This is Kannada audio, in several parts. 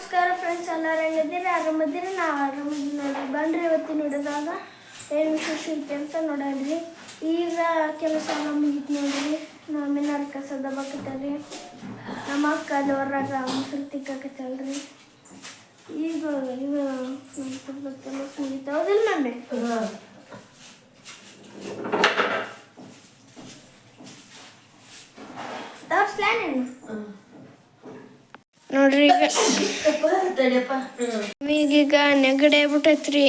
ನಮಸ್ಕಾರ ಫ್ರೆಂಡ್ಸ್ ಎಲ್ಲರೂ ಹೆಂಗಿದ್ದೀರಿ? ಆರಾಮದಿರಿ? ನಾವು ಆರಾಮದಿರಿ ನೋಡ್ರಿ. ಬನ್ರಿ ಇವತ್ತಿನ ನೋಡಿದಾಗ ಏನು ವಿಶೇಷ ಐತೆ ಅಂತ ನೋಡಲ್ರಿ ಈಗ ಕೆಲಸ ಎಲ್ಲ ಮುಗೀತು ನೋಡ್ರಿ. ನಮ್ಮ ಕಸದ ಕಸ ದಬ್ಬಾಕತ್ತಲ್ರಿ ನಮ್ಮ ಅಕ್ಕ ಅಲ್ಲಿ ಹೊರಗ ಮೊಸರು ತಿಕ್ಕಾಕತ್ತಲ್ರಿ ಈಗ ಈಗ ಕೆಲಸ ಮುಗೀತು. ಹೌದಿಲ್ಲ ಮಮ್ಮಿ? ತೋರಿಸ್ಲಾ ನೋಡ್ರಿ ಈಗ. ಈಗೀಗ ನೆಗಡಿ ಆಗ್ಬಿಟ್ಟೈತ್ರಿ.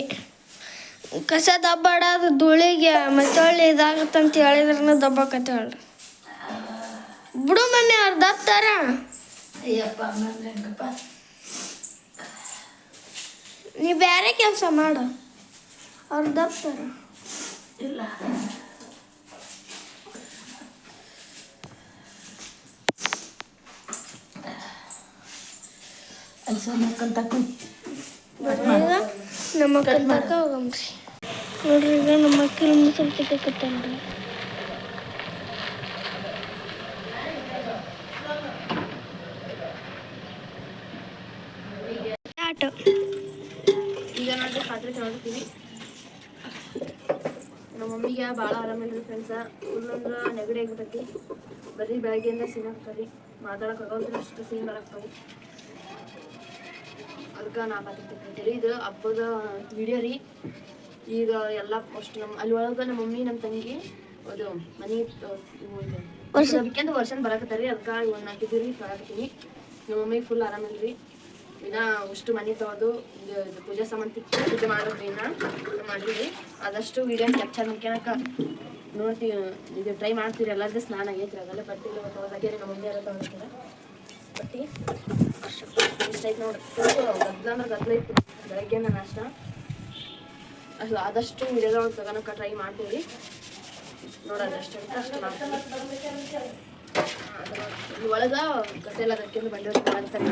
ಕಸ ದಬ್ಬಾಡೋದು ಧೂಳಿಗೆ ಮತ್ತೊಳ್ಳಿ ಇದಾಗತ್ತಂತ ಹೇಳಿದ್ರನ ದಬ್ಬಾಕತ್ತೇಳ್ರಿ ಬಿಡು ಮಮ್ಮಿ ಅವ್ರು ದಬ್ತಾರ ನೀ ಬೇರೆ ಕೆಲಸ ಮಾಡು. ಅವ್ರು ದಬ್ತಾರ ಇಲ್ಲ. ಅಲ್ಲಿ ಬರ್ರಿ ಈಗ ನಮ್ಮ ಅಕ್ಕನ ತಕ ಹೋಗಮ್ರಿ ನೋಡ್ರಿ ಈಗ ನಮ್ಮ ಅಕ್ಕನ ಮೊಸರು ಸ್ವಲ್ಪ ಆಟೋ ಈಗ ನೋಡ್ರಿ ಪಾತ್ರೆ ತೊಗೊಳ್ತೀವಿ ನಮ್ಮ ಮಮ್ಮಿಗೆ ಭಾಳ ಆರಾಮಿಲ್ರಿ ಫ್ರೆಂಡ್ಸ ಫುಲ್ ಅಂದ್ರೆ ನೆಗಡಿ ಆಗ್ಬಿಟ್ಟೈತಿ ಬರೀ ಬೆಳಗ್ಗೆಯಿಂದ ಸೀನ್ ಆಗ್ತಾರಿ ಮಾತಾಡಕ್ಕೆ ಆಗೋದ್ರೆ ಅಷ್ಟು ಸೀನ್ ಬರಕ್ತಾವ ಅದಕ್ಕೆ ನಾ ಮಾತಾಡ್ತಿರ್ತೀನಿ ಇದು ಹಬ್ಬದ ವಿಡಿಯೋ ರೀ. ಈಗ ಎಲ್ಲ ಅಷ್ಟು ನಮ್ಮ ಅಲ್ಲಿ ಒಳಗೆ ನಮ್ಮ ಮಮ್ಮಿ ನಮ್ಮ ತಂಗಿ ಅದು ಮನೆ ವರ್ಷ. ಅದಕ್ಕೆಂತ ವರ್ಷನ್ ರೀ ಅದಕ್ಕೆ ಒಂದು ನಾಲ್ಕಿದ್ದೀರಿ ಬರಾಕತ್ತೀನಿ ನಮ್ಮ ಮಮ್ಮಿ ಫುಲ್ ಆರಾಮಿಲ್ರಿ. ಇನ್ನ ಅಷ್ಟು ಮನೆ ತಗೋದು ಪೂಜೆ ಸಾಮಾನು ತಿಕ್ಕಿ ಪೂಜೆ ಮಾಡೋದ್ರಿ ಇನ್ನ. ಮಾಡಿದ್ವಿ ಆದಷ್ಟು ವಿಡಿಯೋ ಕ್ಯಾಪ್ಚರ್ ಮಾಡ್ಕೊಳಕ ನೋಡ್ತೀವಿ ಇದು ಟ್ರೈ ಮಾಡ್ತೀರಿ. ಎಲ್ಲರದ್ದು ಸ್ನಾನ ಆಗೈತ್ರಿ. ಅದೆಲ್ಲ ಬಟ್ಟೆ ತೊಗೊಳಾಗ್ಯಾರಿ ನಮ್ಮ ಮಮ್ಮಿ ಎಲ್ಲ ಬಟ್ಟೆ ಬಟ್ಟಿ ಇಷ್ಟ ನೋಡಿ ಗದ್ಲ ಅಂದ್ರೆ ಗದ್ಲ ಇತ್ತು ಬೆಳಗ್ಗೆ ನಾಷ್ಟ ಅಷ್ಟು ಆದಷ್ಟು ವಿಡಿಯೋದೊಳಗೆ ತಗೋಣಕ್ಕೆ ಟ್ರೈ ಮಾಡ್ತೀವಿ. ನೋಡೋಣ ಅಷ್ಟು ಅಂತ ಅಷ್ಟು ಮಾಡ್ತೀವಿ. ಒಳಗ ಕಸ ಎಲ್ಲ ಅದಕ್ಕಿಂತ ಬಂದವ್ರಿಗೆ ಬರಾಕ್ತಾರೆ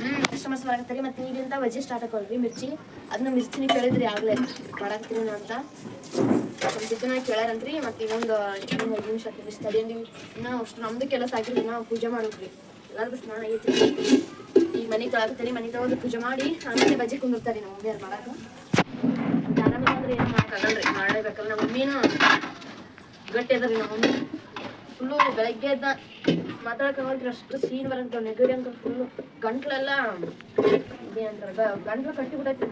ಹ್ಮ್ ಕಸ್ಟಮರ್ಸ್ ಬರಾಕತ್ತಾರೆ ಮತ್ತೆ ಈಗಿಂದ ವಜೆ ಸ್ಟಾರ್ಟ್ ಆಗೋಲ್ರಿ ಮಿರ್ಚಿ ಅದನ್ನ ಮಿರ್ಚಿನ ಕೇಳಿದ್ರಿ ಆಗ್ಲೇ ಮಾಡಾಕ್ತೀನಿ ಅಂತ. ಒಂದು ದಿನ ಕೇಳ್ಯಾರಂತ್ರಿ ಮತ್ತೆ ಇನ್ನೊಂದು ಇನ್ನೊಂದು ಐದು ನಿಮಿಷ ನಿಮಿಷ ತಡಿಯಂದಿವಿ ಇನ್ನ ಅಷ್ಟು ನಮ್ದು ಕೆಲಸ ಆಗಿಲ್ಲ ನಾವು ಪೂಜೆ ಮಾಡೋದ್ರಿ. ಎಲ್ಲರಿಗೂ ಸ್ನಾನ ಆಗೈತಿ ಈಗ ಮನೆ ತೊಳಕತ್ತಾರೆ ಮನೆ ತೊಳೆದು ಪೂಜೆ ಮಾಡಿ, ಆಮೇಲೆ ಬಜ್ಜಿ ಕುಂದಿರ್ತಾರೆ ನಮ್ಮ ಮಮ್ಮಿಯವ್ರು ಮಾಡಾಕ. ಆರಾಮಿಲ್ಲ ಅಂದ್ರೆ ಏನು ಮಾಡೋಕ್ಕಾಗಲ್ರಿ ಮಾಡಬೇಕಲ್ಲ ನಮ್ಮ ಮಮ್ಮಿನೂ. ಗಟ್ಟಿ ಅದ ರೀ ನಮ್ಮ ಮಮ್ಮಿ. ಫುಲ್ಲು ಬೆಳಗ್ಗೆ ಎದ್ದ ಮಾತಾಡಕ್ಕಾಗಲ್ರಿ ಅಷ್ಟು ಸೀನ್ ಬರಂತ ನೆಗಡಿ ಅಂತ ಫುಲ್ಲು ಗಂಟ್ಲೆಲ್ಲ ಇದೇ ಗಂಟ್ಲು ಕಟ್ಟಿ ಬಿಟ್ಟೈತಿ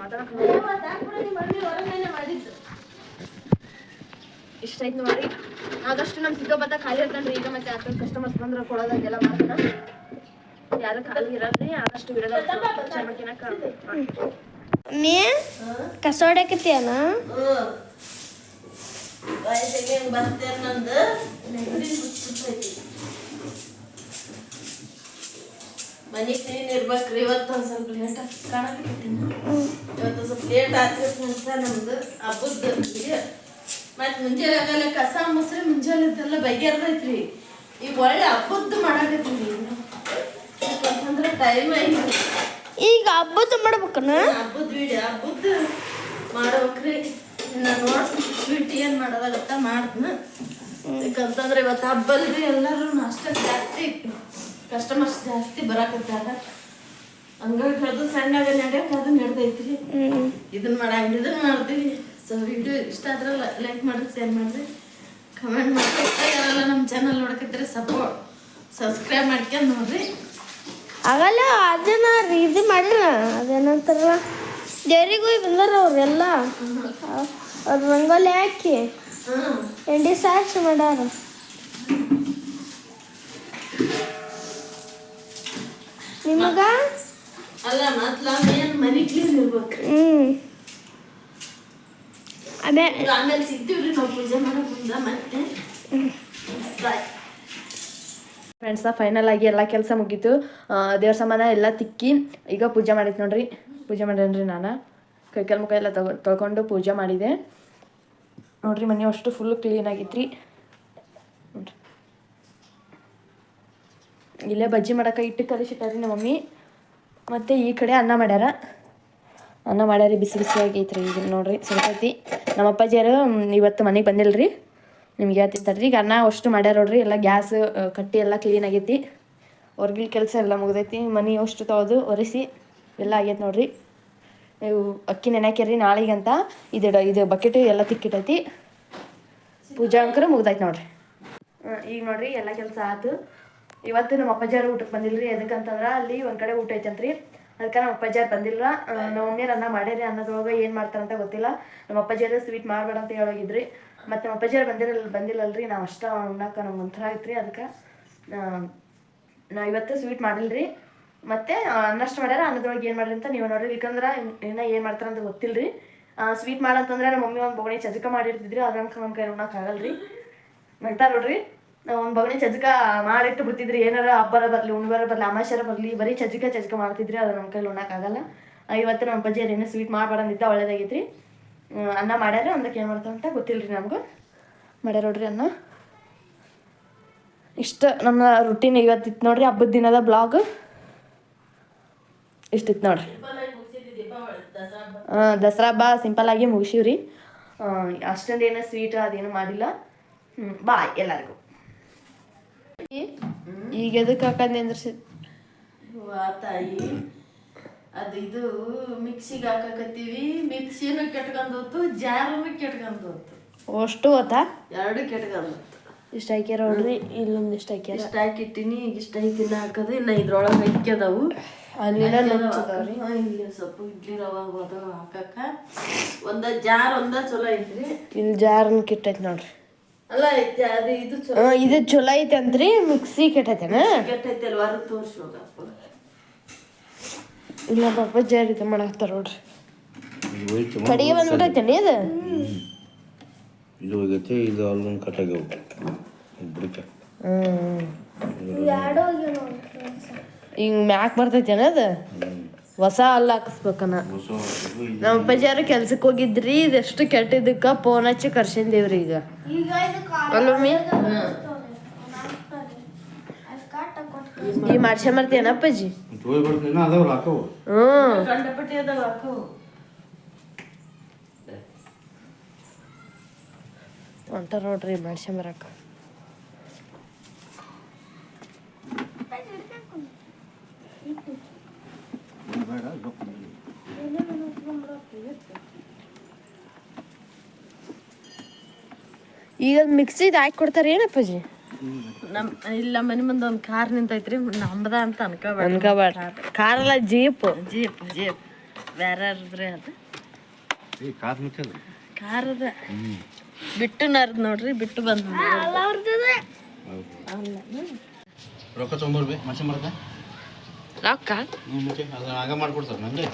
ಇಷ್ಟ ಐತಿ ನೋಡ್ರಿ. ಆದಷ್ಟು ನಮ್ಮ ಸಿಕ್ಕಾಪತ್ತ ಖಾಲಿ ಇರ್ತಾನ್ರಿ. ಈಗ ಮತ್ತೆ ಅಷ್ಟೊಂದು ಕಸ್ಟಮರ್ಸ್ ಬಂದ್ರೆ ಕೊಡೋದಾಗೆಲ್ಲ ಮಾಡ್ತಾನ ಯಾರು ಖಾಲಿ ಇರಲ್ರಿ. ಆದಷ್ಟು ಬಿಡೋದ ಮಾಡ್ಕೊಳಕ ನೀ ಕಸ ಹೆಂಗ್ ಬರ್ತೇನೆ ನಂದು? ಮನೆ ಕ್ಲೀನ್ ಇರ್ಬೇಕ್ರಿ. ಇವತ್ತು ಒಂದು ಸ್ವಲ್ಪ ಲೇಟ್ ಕಾಣಕತ್ತೀನಿ ಇವತ್ತು ಸ್ವಲ್ಪ ಲೇಟ್ ಆಗ್ತೈತಿ ಅಂತ ನಮ್ದು. ಹಬ್ಬದ ಮತ್ತೆ ಮುಂಜಾನೆ ಆಗಲ್ಲ ಕಸ ಮೊಸರು ಮುಂಜಾನೆದೆಲ್ಲ ಬಗೆಹರ್ದೈತ್ರಿ ಈಗ ಒಳ್ಳೆ ಹಬ್ಬದ್ದು ಮಾಡಾಕತ್ತೀನಿ. ಯಾಕಂತಂದ್ರೆ ಟೈಮ್ ಐತಿ ಈಗ ಹಬ್ಬದ್ದು ಮಾಡ್ಬೇಕನ? ಹಬ್ಬದ ವಿಡಿಯೋ ಹಬ್ಬದ್ ಮಾಡ್ಬೇಕ್ರಿ. ನಾನು ನೋಡ್ತೀನಿ ಸ್ವೀಟ್ ಏನು ಮಾಡೋದಾಗತ್ತ ಮಾಡ್ತೀನಿ. ಯಾಕಂತಂದ್ರೆ ಇವತ್ತು ಹಬ್ಬಲ್ರಿ ಎಲ್ಲರೂ ನಾಷ್ಟ ಜಾಸ್ತಿ ಕಸ್ಟಮರ್ಸ್ ಜಾಸ್ತಿ ಬರಾಕತ್ತಾರ ಹಂಗಾಗಿ ಅದು ಸಣ್ಣಾಗ ನಡೆಯಕ್ಕೆ ಅದು ನಡೆದೈತ್ರಿ. ಇದನ್ನ ಮಾಡಂಗಿಲ್ಲ ಇದನ್ನ ಮಾಡ್ತೀವಿ. ಸೊ ವಿಡಿಯೋ ಇಷ್ಟ ಆದ್ರೆ ಲೈಕ್ ಮಾಡಿ ಶೇರ್ ಮಾಡ್ರಿ. ಕಮೆಂಟ್ ಮಾಡ್ರಿ. ಯಾರೆಲ್ಲ ನಮ್ಮ ಚಾನಲ್ ನೋಡಕತ್ತೀರಿ ಸಪೋರ್ಟ್ ಸಬ್ಸ್ಕ್ರೈಬ್ ಮಾಡ್ಕೊಂಡು ನೋಡ್ರಿ. ಆಗಲ್ಲ ಅದನ್ನ ಇದು ಮಾಡ್ರ. ಅದೇನಂತಾರಲ್ಲ ದೇವ್ರಿಗೆ ಹೋಗಿ ಬಂದಾರ ಅವ್ರೆಲ್ಲ. ಅವ್ರ ರಂಗೋಲಿ ಹಾಕಿ ಎಂಡಿ ಸಾಕ್ಷಿ ಮಾಡ್ಯಾರ ನಿಮಗ? ಅಲ್ಲ ಮತ್ತೆ ಮನಿ ಕ್ಲೀನ್ ಇರ್ಬೇಕು? ಹ್ಮ್. ಅದೇ ಆಮೇಲೆ ಸಿಗ್ತೀವಿ ನಾವು ಪೂಜೆ ಮಾಡೋ ಮುಂದೆ ಮತ್ತೆ. ಬಾಯ್ ಫ್ರೆಂಡ್ಸ ಫೈನಲ್ ಆಗಿ ಎಲ್ಲ ಕೆಲಸ ಮುಗೀತು. ದೇವ್ರ ಸಾಮಾನ ಎಲ್ಲ ತಿಕ್ಕಿ ಈಗ ಪೂಜೆ ಮಾಡಿದ್ ನೋಡ್ರಿ. ಪೂಜೆ ಮಾಡೇನ್ರಿ ನಾನು. ಕೈಕಾಲು ಮುಖ ಎಲ್ಲ ತಗೊ ತೊಳ್ಕೊಂಡು ಪೂಜೆ ಮಾಡಿದೆ. ನೋಡ್ರಿ ಮನೆ ಅಷ್ಟು ಫುಲ್ ಕ್ಲೀನ್ ಆಗಿತ್ರಿ. ನೋಡ್ರಿ. ಇಲ್ಲೇ ಬಜ್ಜಿ ಮಾಡಕ್ಕೆ ಇಟ್ಟು ಕಲಿಸಿಟ್ಟಾರಿ ನಮ್ಮ ಮಮ್ಮಿ ಮತ್ತು ಈ ಕಡೆ ಅನ್ನ ಮಾಡ್ಯಾರ. ಅನ್ನ ಮಾಡ್ಯಾರಿ ಬಿಸಿ ಬಿಸಿಯಾಗಿ ಐತ್ರಿ ಈಗ ನೋಡ್ರಿ. ಸಂಕ್ರಾಂತಿ ನಮ್ಮ ಅಪ್ಪಾಜಿಯರು ಇವತ್ತು ಮನೆಗೆ ಬಂದಿಲ್ಲ ರೀ ನಿಮ್ಗೆ ಹೇಳ್ತಿರ್ತಾರೆ ಈಗ ಅನ್ನ ಅಷ್ಟು ಮಾಡ್ಯಾರ ನೋಡ್ರಿ. ಎಲ್ಲ ಗ್ಯಾಸ್ ಕಟ್ಟಿ ಎಲ್ಲ ಕ್ಲೀನ್ ಆಗೈತಿ. ಹೊರ್ಗಿನ ಕೆಲಸ ಎಲ್ಲ ಮುಗ್ದೈತಿ. ಮನೆ ಅಷ್ಟು ತೊಳೆದು ಒರೆಸಿ ಎಲ್ಲ ಆಗೈತೆ ನೋಡ್ರಿ. ನೀವು ಅಕ್ಕಿ ನೆನೆಕ್ಯಾರಿ ನಾಳೆಗಂತ. ಇದು ಇದು ಬಕೆಟ್ ಎಲ್ಲ ತಿಕ್ಕಿಟ್ಟೈತಿ. ಪೂಜಾ ಅಂಕರು ಮುಗ್ದೈತೆ ನೋಡ್ರಿ. ಈಗ ನೋಡ್ರಿ ಎಲ್ಲ ಕೆಲಸ ಆಯ್ತು ಇವತ್ತು ನಮ್ಮ ಅಪ್ಪಾಜಾರು ಊಟಕ್ಕೆ ಬಂದಿಲ್ಲ ರೀ ಎದಕ್ಕಂತಂದ್ರೆ ಅಲ್ಲಿ ಒಂದು ಕಡೆ ಊಟ ಐತಂತ್ರಿ. ಅದಕ್ಕೆ ನಮ್ಮ ಅಪ್ಪಾಜಾರು ಬಂದಿಲ್ಲ ಆ, ನಮ್ಮ ಮಮ್ಮಿ ಅನ್ನ ಮಾಡ್ಯಾರಿ ಅನ್ನೋದ್ರೊಳಗೆ ಏನು ಮಾಡ್ತಾರಂತ ಗೊತ್ತಿಲ್ಲ. ನಮ್ಮ ಅಪ್ಪಾಜಾರು ಸ್ವೀಟ್ ಮಾಡಬೇಡ ಅಂತ ಹೇಳೋಗಿದ್ರಿ. ಮತ್ತು ನಮ್ಮ ಅಪ್ಪಾಜಾರು ಬಂದಿರಲ್ಲ ಬಂದಿಲ್ಲಲ್ರಿ ನಾವು ಅಷ್ಟ ಉಣ್ಣಕ್ಕೆ ನಮ್ಗೆ ಒಂಥರ ಐತ್ರಿ ಅದಕ್ಕೆ. ನಾ ಇವತ್ತು ಸ್ವೀಟ್ ಮಾಡಿಲ್ರಿ. ಮತ್ತೆ ಅನ್ನಷ್ಟು ಮಾಡ್ಯಾರ ಅನ್ನದೊಳಗೆ ಏನು ಮಾಡ್ರಿ ಅಂತ ನೀವು ನೋಡ್ರಿ. ಯಾಕಂದ್ರೆ ಇನ್ನ ಏನು ಮಾಡ್ತಾರಂತ ಗೊತ್ತಿಲ್ರಿ. ಸ್ವೀಟ್ ಮಾಡಂತಂದ್ರೆ ನಮ್ಮ ಮಮ್ಮಿ ಒಂದು ಬೊಗಣಿ ಚಜಕ ಮಾಡಿರ್ತಿದ್ರಿ ಅದ್ರಂಕ ನಮ್ಮ ಕೈ ಉಣ್ಣಕ್ಕೆ ಆಗಲ್ರಿ. ನಗ್ತಾರ ನೋಡ್ರಿ. ಒಂದು ಬಗಣಿ ಚಜ್ಕ ಮಾಡಿಟ್ಟು ಬಿಡ್ತಿದ್ರಿ, ಏನಾರ ಹಬ್ಬರ ಬರಲಿ ಉಣ್ಬಾರ ಬರಲಿ ಅಮಾಶ್ಯರ ಬರಲಿ, ಬರೀ ಚಜ್ಕ ಚಜ್ಕ ಮಾಡ್ತಿದ್ರಿ, ಅದು ನಮ್ಮ ಕೈಲಿ ಉಣ್ಣಕ್ಕಾಗಲ್ಲ ಇವತ್ತು ನಮ್ಮ ಅಪ್ಪಾಜಿಯರು ಏನೋ ಸ್ವೀಟ್ ಮಾಡ್ಬಾರ್ದಿದ್ದ ಒಳ್ಳೇದಾಗೈತ್ರಿ. ಅನ್ನ ಮಾಡ್ಯಾರ ಅಂದಕ್ಕೆ ಏನು ಮಾಡ್ತಾರ ಅಂತ ರೀ ನಮಗೂ. ಮಾಡ್ಯಾರ ನೋಡ್ರಿ ಅನ್ನ. ಇಷ್ಟ ನಮ್ಮ ರುಟೀನ್ ಇವತ್ತಿತ್ತು ನೋಡ್ರಿ, ಹಬ್ಬದ ದಿನದ ಬ್ಲಾಗ್ ಇಷ್ಟಿತ್ತು ನೋಡ್ರಿ. ದಸರಾ ಹಬ್ಬ ಸಿಂಪಲ್ ಆಗಿ ಮುಗಿಸಿವ್ರಿ. ಅಷ್ಟೊಂದು ಏನೋ ಸ್ವೀಟ್ ಅದೇನು ಮಾಡಿಲ್ಲ. ಹ್ಞೂ ಬಾಯ್ ಎಲ್ಲರಿಗೂ. ಈಗ ಎದಕ್ಕೆ ಹಾಕದ್ ನಿಂದ್ರಿಸಿ ತಾಯಿ ಅದು ಇದು ಮಿಕ್ಸಿಗೆ ಹಾಕಕತ್ತೀವಿ. ಮಿಕ್ಸಿನೂ ಕೆಟ್ಕೊಂಡು ಹೋತು ಜಾರನು ಕೆಟ್ಕೊಂಡ್ ಹೋತು. ಅಷ್ಟು ಹೋತಾ ಎರಡು ಕೆಟ್ಕೊಂಡ್ ಹೋತು. ಇಷ್ಟ ಹಾಕ್ಯಾರ ನೋಡ್ರಿ ಇಲ್ಲೊಂದು ಇಷ್ಟ ಹಾಕ್ಯಾರ. ಇಷ್ಟ ಹಾಕಿಟ್ಟಿನಿ ಈಗ ಇಷ್ಟ ಐತಿನ ಹಾಕೋದು ಇನ್ನ ಇದ್ರೊಳಗೆ ಇಕ್ಕದವು ಇಲ್ಲಿ ಸ್ವಲ್ಪ ಇಡ್ಲಿ ರವೆ ಅದಾವ ಹಾಕಕ್ಕ. ಒಂದ ಜಾರ್ ಒಂದ ಚಲೋ ಐತ್ರಿ. ಇಲ್ಲಿ ಜಾರನ್ ಕಿಟ್ಟೈತಿ ನೋಡ್ರಿ. ಅಲ್ಲ ಐತಿ ಅದು ಇದು ಚಲೋ ಇದು ಐತೆ ಅಂತ್ರಿ ಮಿಕ್ಸಿ ಕೆಟ್ಟೈತೇನ? ಕೆಟ್ಟೈತಿ ಇಲ್ಲ ಪಾಪ ಜಾರಿ ಇದು ಮಾಡಾಕ್ತಾರ ನೋಡ್ರಿ. ಇದು ಹೋಯ್ತು ಕಡೆಗೆ ಬಂದ್ಬಿಟ್ಟೈತೇನಿ ಅದು ಇದು ಹೋಗೈತೆ ಇದು ಅಲ್ಲೊಂದು ಕಟ್ಟಾಗ್ಯವು ಇಬ್ಬರಿಗೆ ಹ್ಮ್. ಎರಡೂ ಹೋಗ್ಯಾವ ನೋಡ್ರಿ ಹಿಂಗ್ ಮ್ಯಾಕ್ ಬರ್ತೈತೇನ ಅದು? ಹೊಸ ಹಲ್ಲು ಹಾಕಿಸ್ಬೇಕನ. ನಮ್ಮ ಅಪ್ಪಾಜಿ ಯಾರು ಕೆಲ್ಸಕ್ಕೆ ಹೋಗಿದ್ರಿ ಇದೆಷ್ಟು ಕೆಟ್ಟಿದ್ದಕ್ಕ ಫೋನ್ ಹಚ್ಚಿ ಕರ್ಸಿಂದೇವ್ರಿ ಈಗ. ಈಗ ಇದು ಅಲ್ಲ ಮಮ್ಮಿ ಈ ಮಾಡ್ಸ್ಕೊಂಬರ್ತೀಯನ ಅಪ್ಪಾಜಿ? ಮತ್ತೆ ಹೊಂಟ ನೋಡ್ರಿ ಇನ್ನೂ ಅದಾವಲ್ಲ ಹಾಕವು ಹ್ಮ್ ಕಂಡಪಟ್ಟಿ ಅದಾವ ಹಾಕು ಅಂತಾರ ನೋಡ್ರಿ ಮಾಡ್ಸ್ಕೊಂಬರಕ್ಕ ಬೇಡ ಈಗ ಮಿಕ್ಸಿದ್ ಹಾಕಿ ಕೊಡ್ತಾರ ಏನಪ್ಪಾಜಿ? ನಮ್ ಇಲ್ಲ ಮನೆ ಮುಂದೆ ಒಂದು ಕಾರ್ ನಿಂತೈತ್ರಿ ನಮ್ದ ಅಂತ ಅನ್ಕೋಬೇಡ. ಅನ್ಕೋಬೇಡ ಕಾರಲ್ಲ ಜೀಪ್ ಜೀಪ್ ಜೀಪ್ ಬೇರೆ ಅದು? ಈ ಕಾರ್ ಮುಚ್ಚದ ಕಾರ್ ಅದ. ಬಿಟ್ಟು ನರ್ದ್ ನೋಡ್ರಿ ಬಿಟ್ಟು ಬಂದ ರೊಕ್ಕ ತೊಗೊಂಬರ್ಬಿ ಮನುಷ್ಯ ಮಾಡ್ದೆ ರೊಕ್ಕ? ಆಗ ಮಾಡ್ಕೊಡ್ತಾರೆ ನನಗೆ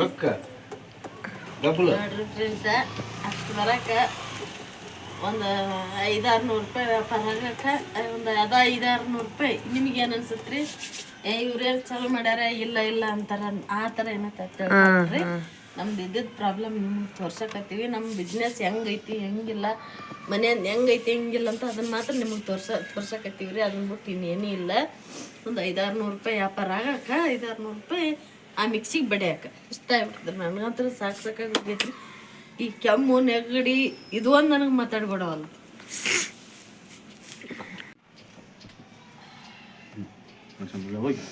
ರೊಕ್ಕ? ನೋಡ್ರಿ ಫ್ರೆಂಡ್ಸ ಅಷ್ಟು ಬರಕ ಒಂದು ಐದಾರು ನೂರು ರೂಪಾಯಿ ವ್ಯಾಪಾರ ಆಗಕ್ಕ ಒಂದು ಅದ ಐದಾರು ನೂರು ರೂಪಾಯಿ. ನಿಮ್ಗೆ ಏನು ಅನ್ಸತ್ರಿ? ಏ ಇವ್ರೇನು ಚಲೋ ಮಾಡ್ಯಾರ? ಇಲ್ಲ ಇಲ್ಲ ಅಂತಾರ ಆ ಥರ ಏನತ್ರಿ ನಮ್ದು ಇದ್ದಿದ್ದು ಪ್ರಾಬ್ಲಮ್ ನಿಮ್ಗೆ ತೋರ್ಸಕತ್ತೀವಿ. ನಮ್ಮ ಬಿಸ್ನೆಸ್ ಹೆಂಗೈತಿ ಹೆಂಗಿಲ್ಲ ಮನೆ ಹೆಂಗೈತಿ ಹೆಂಗಿಲ್ಲ ಅಂತ ಅದನ್ನ ಮಾತ್ರ ನಿಮಗೆ ತೋರ್ಸ ತೋರ್ಸಕತ್ತೀವಿ ರೀ ಅದನ್ನ ಬಿಟ್ಟು ಇನ್ನೇನೂ ಇಲ್ಲ. ಒಂದು ಐದಾರು ನೂರು ರೂಪಾಯಿ ವ್ಯಾಪಾರ ಆಗಕ್ಕ ಐದಾರು ನೂರು ರೂಪಾಯಿ ಆ ಮಿಕ್ಸಿಗೆ ಬಡಿಯಾಕ. ಇಷ್ಟ ಆಗ್ಬಿಡ್ತದೆ. ನನಗಂತೂ ಸಾಕು ಸಾಕಾಗ್ಬಿಟ್ಟೈತ್ರಿ ಈ ಕೆಮ್ಮು ನೆಗಡಿ ಇದು ಒಂದು ನನಗೆ ಮಾತಾಡ್ಬಿಡವಲ್ಲ ಹೋಗಿ.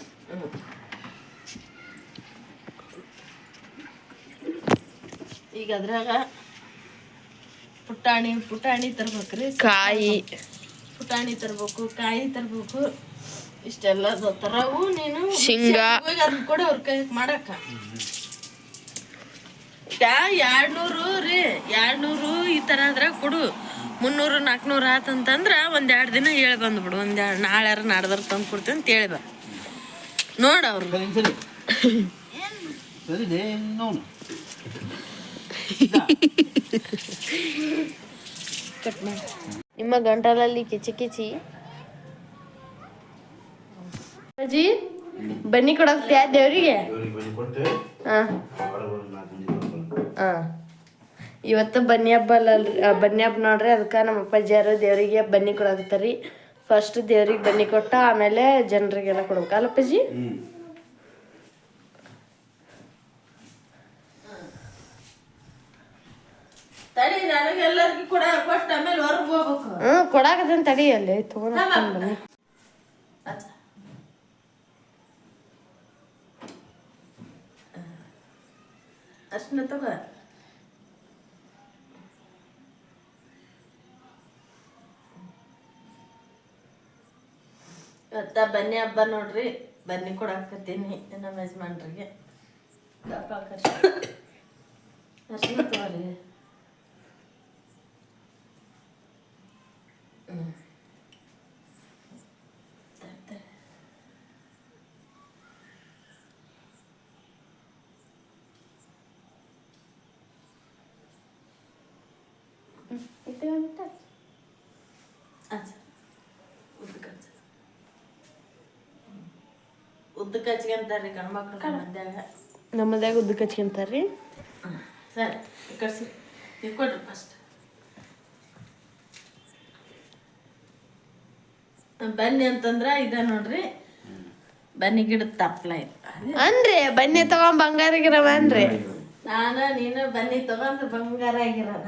ಈಗ ಅದ್ರಾಗ ಪುಟಾಣಿ ಪುಟಾಣಿ ತರ್ಬೇಕ್ರಿ. ಕಾಯಿ. ಪುಟಾಣಿ ತರ್ಬೇಕು ಕಾಯಿ ತರ್ಬೇಕು. ಇಷ್ಟೆಲ್ಲ ತರವು ನೀನು ಶೇಂಗಾ. ಅದನ್ನ ಕೊಡು ಅವ್ರ ಕೈ ಮಾಡಕ್ಕ. ಎರಡ್ನೂರು ರೀ ಎರಡ್ನೂರು ಈ ಥರ ಅದ್ರಾಗ ಕೊಡು. ಮುನ್ನೂರು ನಾಲ್ಕುನೂರು ಆತಂತಂದ್ರ ಒಂದ್ ಎರಡು ದಿನ ಹೇಳಿ ಬಂದ್ಬಿಡು. ಒಂದ್ ಎರಡು ನಾಳೆ ನಾಡ್ದಾರ ತಂದು ಕೊಡ್ತೀನಿ ಅಂತ ಹೇಳಿದ ಬಾ ನಿಮ್ಮ ಗಂಟಲಲ್ಲಿ ಕಿಚಿ ಕಿಚಿ. ಅಜ್ಜಿ ಬನ್ನಿ ಕೊಡಕ್ತಿಯ ದೇವ್ರಿಗೆ. ಇವತ್ತು ಬನ್ನಿ ಹಬ್ಬ ಅಲ್ಲಲ್ರಿ ಆ, ಬನ್ನಿ ಹಬ್ಬ ನೋಡ್ರಿ ಅದಕ್ಕೆ ನಮ್ಮ ಅಪ್ಪಾಜಿಯಾರು ದೇವರಿಗೆ ಬನ್ನಿ ಕೊಡಾಕತ್ತಾರಿ ಫಸ್ಟ್ ದೇವ್ರಿಗೆ ಬನ್ನಿ ಕೊಟ್ಟ ಆಮೇಲೆ ಜನರಿಗೆಲ್ಲ ಕೊಡ್ಬೇಕು ಅಲ್ಲ ಅಪ್ಪಾಜಿ ಹ್ಞೂ ತಡಿ ನನಗೆಲ್ಲರಿಗೂ ಕೂಡ ಕೊಟ್ಟು ಆಮೇಲೆ ಹೊರಗೆ ಹೋಗ್ಬೇಕು. ಹ್ಞೂ ಕೊಡಾಕದೇನು ತಡಿ ಅಲ್ಲಿ ತೊಗೊಂಡು ಬನ್ನಿ ಅಚ್ಚ. ಅಷ್ಟನ್ನ ತಗೋ. ಇವತ್ತ ಬನ್ನಿ ಹಬ್ಬ ನೋಡ್ರಿ. ಬನ್ನಿ ಕೊಡಾಕತ್ತೀನಿ ನಮ್ಮ ಯಜಮಾನ್ರಿಗೆ. ದಪ್ಪ ಅರ್ಶಿನ ತಗೋರಿ ಹ್ಞೂ ಅಚ್ಚ ಉದ್ದಕ್ಕೆ ಹಚ್ಚ ಉದ್ದಕ್ಕೆ ಹಚ್ಕೊಂತಾರೆ ಗಂಡ್ಮಕ್ಳು ಮಂದ್ಯಾಗ ನಮ್ಮದಾಗ ಉದ್ದಕ್ಕೆ ಹಚ್ಕೊಂತಾರ್ರಿ ಸರಿ ಕಳ್ಸಿ. ಇಟ್ಕೊಡ್ರಿ ಫಸ್ಟ್ ಬನ್ನಿ ಅಂತಂದ್ರೆ ಇದ ನೋಡ್ರಿ. ಬನ್ನಿ ಗಿಡದ ತಪ್ಪಲ ಇದು. ಅದೇ ಅನ್ರಿ ಬನ್ನಿ ತಗೊಂಡ್ ಬಂಗಾರ ಅನ್ರಿ ನಾನು ನೀನು ಬನ್ನಿ ತಗೊಂಡ್ ಬಂಗಾರ ಆಗಿರೋಣ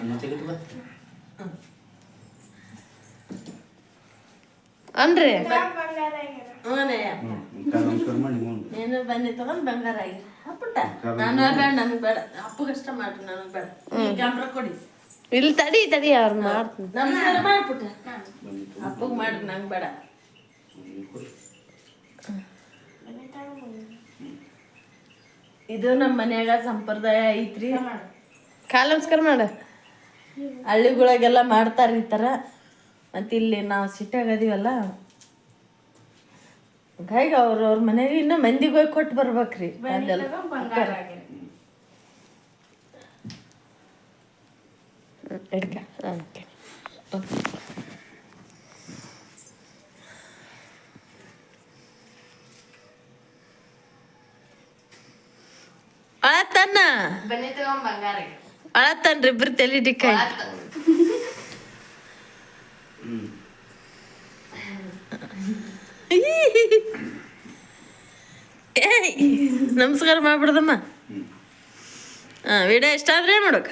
ಅನ್ನ ತೆಗೆದು ಬಾ. ಅನ್ರಿ. ನೀನು ಬನ್ನಿ ತಗೊಂಡ್ ಬಂಗಾರ ಆಗಿರ ಅಪ್ಪುಟ್ಟ ನಾನು ಬೇಡ ನನಗೆ ಬೇಡ. ಅಪ್ಪಗಷ್ಟ ಮಾಡ್ರಿ ನನಗೆ ಬೇಡ. ಕ್ಯಾಮ್ರಾ ಕೊಡಿ. ಇಲ್ಲಿ ತಡಿ ತಡಿ ಅವ್ರು ಮಾಡ್ತೀನಿ. ನಮಸ್ಕಾರ ಮಾಡ್ಬಿಟ್ಟ ಅಪ್ಪಗೆ ಮಾಡ್ರಿ ನಂಗೆ ಬೇಡ. ಇದು ನಮ್ಮ ಮನ್ಯಾಗ ಸಂಪ್ರದಾಯ ಐತ್ರಿ. ಕಾಲ್ ನಮಸ್ಕಾರ ಮಾಡ. ಹಳ್ಳಿಗಳಿಗೆಲ್ಲ ಮಾಡ್ತಾರ ಈ ಥರ ಮತ್ತು ಇಲ್ಲಿ ನಾವು ಸಿಟ್ಟಾಗ ಅದೀವಲ್ಲ ಹಂಗಾಗಿ ಅವ್ರವ್ರ ಮನೆಗೆ ಇನ್ನೂ ಮಂದಿಗೆ ಹೋಗಿ ಕೊಟ್ಟು ಬರ್ಬೇಕ್ರಿ. ಅದೆಲ್ಲ ಹಿಡ್ಕ ಓಕೆ. ಅಳತನ್ರಿ ಇಬ್ರು ತಲೆ ಡಿಕ್ಕೈ ಏಯ್, ನಮಸ್ಕಾರ ಮಾಡ್ಬಿಡ್ದಮ್ಮ. ಹಾಂ ವಿಡಿಯೋ ಇಷ್ಟ ಆದ್ರೆ ಮಾಡೋಕ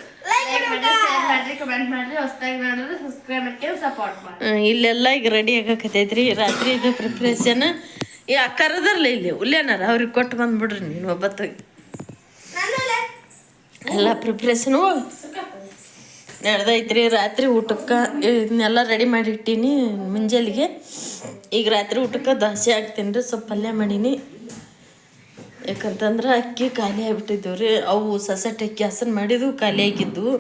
ಇಲ್ಲೆಲ್ಲ ಈಗ ರೆಡಿ ಆಗಕತ್ತೈತ್ರಿ. ರಾತ್ರಿ ಇದು ಪ್ರಿಪ್ರೇಷನ್ ಈ ಅಕ್ಕಾರದಲ್ಲ ಇಲ್ಲಿ ಉಲ್ಲೇನಾರ ಅವ್ರಿಗೆ ಕೊಟ್ಟು ಬಂದ್ಬಿಡ್ರಿ ನೀನು ಒಬ್ಬತ್ತು ಎಲ್ಲ ಪ್ರಿಪ್ರೇಷನು ನಡೆದೈತ್ರಿ ರಾತ್ರಿ ಊಟಕ್ಕೆ ಇದನ್ನೆಲ್ಲ ರೆಡಿ ಮಾಡಿ ಇಟ್ಟೀನಿ ಮುಂಜಾನೆಗೆ ಈಗ ರಾತ್ರಿ ಊಟಕ್ಕೆ ದೋಸೆ ಹಾಕ್ತೀನಿ ರೀ ಸ್ವಲ್ಪ ಪಲ್ಯ ಮಾಡೀನಿ. ಯಾಕಂತಂದ್ರೆ ಅಕ್ಕಿ ಖಾಲಿ ಆಗಿಬಿಟ್ಟಿದ್ದೆವು ರೀ ಅವು ಸಸೆಟ್ ಅಕ್ಕಿ ಹಸನ್ ಮಾಡಿದ್ವು ಖಾಲಿ ಆಗಿದ್ವು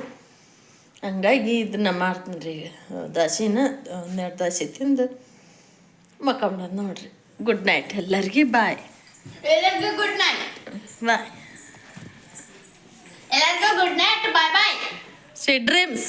ಹಂಗಾಗಿ ಇದನ್ನ ಮಾಡ್ತೀನಿ ರೀ ದೋಸೆನ ಒಂದೆರಡು ದೋಸೆ ತಿಂದು ಮಕ್ಕಳ ನೋಡ್ರಿ. ಗುಡ್ ನೈಟ್ ಎಲ್ಲರಿಗೂ ಬಾಯ್ ಎಲ್ಲರಿಗೂ ಗುಡ್ ನೈಟ್ ಬಾಯ್ ಎಲ್ಲರಿಗೂ good night bye bye sweet dreams